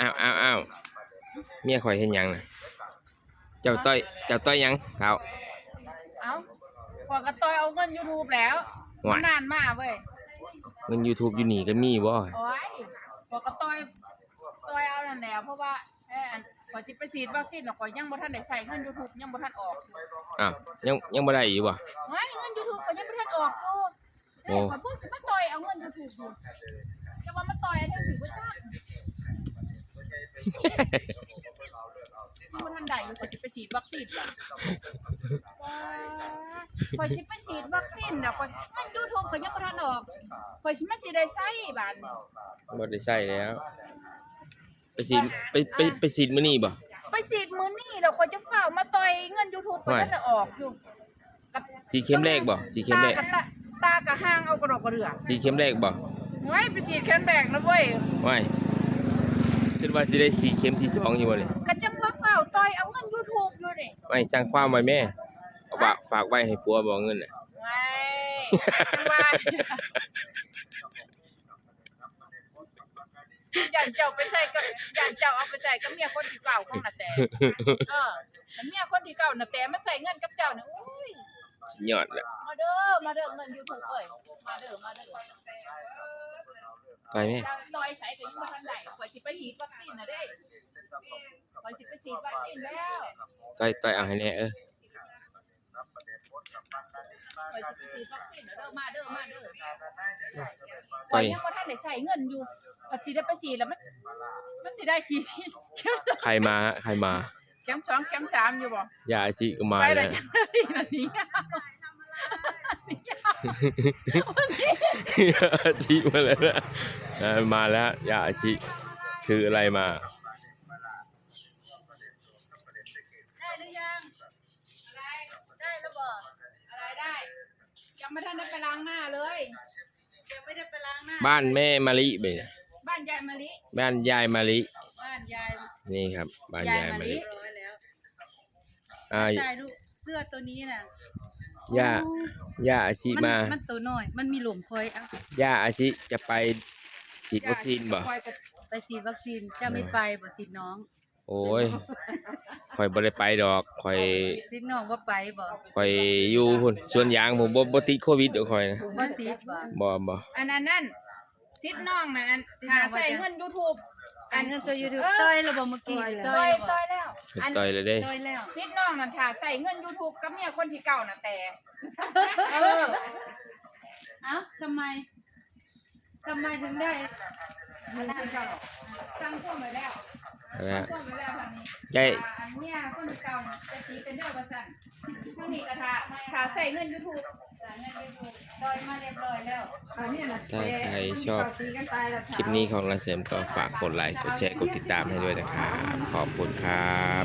อ้าวอ้าวอ้าวเมียข่อยเห็นหยังน่ะเจ้าต้อย เจ้าต้อยหยังเท้าเอ้าพอกระต้อยเอาเงิน YouTube แล้วหวานนานมากเว้ยเงิน YouTube อยู่นี่ก็มีบ่โอ้ยพอกระต้อยต้อยเอานั่นแหละเพราะว่าเอ้ออันขอยสิไปฉีดวัคซีนน่ะข่อยยังบ่ทันได้ใช้เงิน YouTube ยังบ่ทันออกอยู่อ้าวยังยังบ่ได้อยู่บ่เฮ้ยเงิน YouTube ข่อยยังบ่ทันออกอยู่โอ้เอ้ยข่อยเพิ่งสิมาต่อยเอาเงิน YouTube อยู่จะว่ามาต่อยอันนี้ถือว่าจ้าง ยังบ่ทันได้อยู่ข่อยสิไปฉีดวัคซีนล่ะว้าข่อยสิไปฉีดวัคซีนน่ะข่อยเงิน YouTube ข่อยยังบ่ทันออกข่อยสิมาสิได้ใช้บาดนี้บ่ได้ใช้แล้ว ไปฉีดไปไปไปฉีดมื้อนี้บ่ไปฉีดมื้อนี้แล้วข่อยจะฝ้าวมาต่อยเงิน YouTube ข่อยทันได้ออกอยู่กับสีเข็มแรกบ่สีเข็มแรกตากับตาตากับห้างเอากระดอกกระเดือกสีเข็มแรกบ่ไว้ไปฉีดแคนแบกนะเว้ย ว้าย คิดว่าสิได้สีเข็มที่สองอยู่บ่นี่กันจังว่าฝ้าวต่อยเอาเงิน YouTube อยู่นี่ไม่สร้างความไว้แม่เอาฝากฝากไว้ให้ผัวบ่เงินน่ะไว้จังว่ายันเจ้าไปใส่กับยันเจ้าเอาไปใส่กับเมียคนที่เก่าของน่ะแต่เออแต่เมียคนที่เก่าน่ะแต่มาใส่เงินกับเจ้าเนี่ยอุ้ยสุดยอดแหละมาเด้อมาเด้อเงิน YouTube เอ้ยมาเด้อมาเด้อไปแม่ ฉีดวัคซีนน่ะเด้ข่อยสิไปฉีดวัคซีนแล้วต้อยต้อยเอาให้แน่เออข่อยสิไปฉีดวัคซีนน่ะเด้อมาเด้อมาเด้อต้ข่ออยยยังบ่ทันได้ใช้เงินอยู่พอสิได้ไปฉีดแล้วมันมันสิได้กี่ที่เข็มใครมาฮะใครมาเข็มสองเข็มสามอยู่บ่ยาอาชิก็มาไปเลแล้ยวจังซี่นาทียาอาชิมาแล้วนะเออมาแล้วยาอาชิ คืออะไรมา ได้หรือยัง อะไร ได้แล้วบ่อะไรได้ยังไม่ทันได้ไปล้างหน้าเลยยังไม่ได้ไปล้างหน้า บ้านแม่มะลิไปเนี่ยบ้านยายมะลิ บ้านยายมะลิ บ้านยายนี่ครับ บ้านยายมะลิร้อยแล้วอ่าใช่ลูกเสื้อตัวนี้น่ะย่าย่าอาชิมามันตัวน้อย มันมีหลุมคอยเอาย่าอาชิจะไปฉีดวัคซีนบ่คอยกับ ไปฉีดวัคซีนจะไม่ไปบ่ฉีดน้องโอ้ยข่อยบ่ได้ไปดอกข่อยฉีดน้องว่าไปบ่ข่อยอยู่พุ่นสวนยางผมบ่บ่ติดโควิดดอกข่อยนะบ่ติดบ่บ่บ่อันนั้นนั่นซิดน้องนั่นนั่นหาใส่เงิน YouTube อันเงินตัวยูทูบต้อยแล้วบ่เมื่อกี้ต่ต้ออยยต่อยแล้วเฮ็ดต่อยเลยเด้ต้อยแล้วซิดน้องนั่นถ้าใส่เงิน YouTube กับเมียคนที่เก่าน่ะแต่เออเอ้าทำไมทำไมถึงได้ สั่งพ่วงไว้แล้วนะพ่วงไว้แล้วพันนี้ยายอันเนี้ยคนที่เก่าน่ะจะตีเป็นเด้อว่าซั่นพวกนี้ก็ถ้าถ้าใส่เงิน YouTube ใส่เงิน YouTube ต้อยมาเรียบร้อยแล้ว อันเนี้ยน่ะถ้าใครชอบ คลิปนี้ของเราเสริมก็ฝากกดไลค์ กดแชร์ กดติดตามให้ด้วยนะครับ ขอบคุณครับ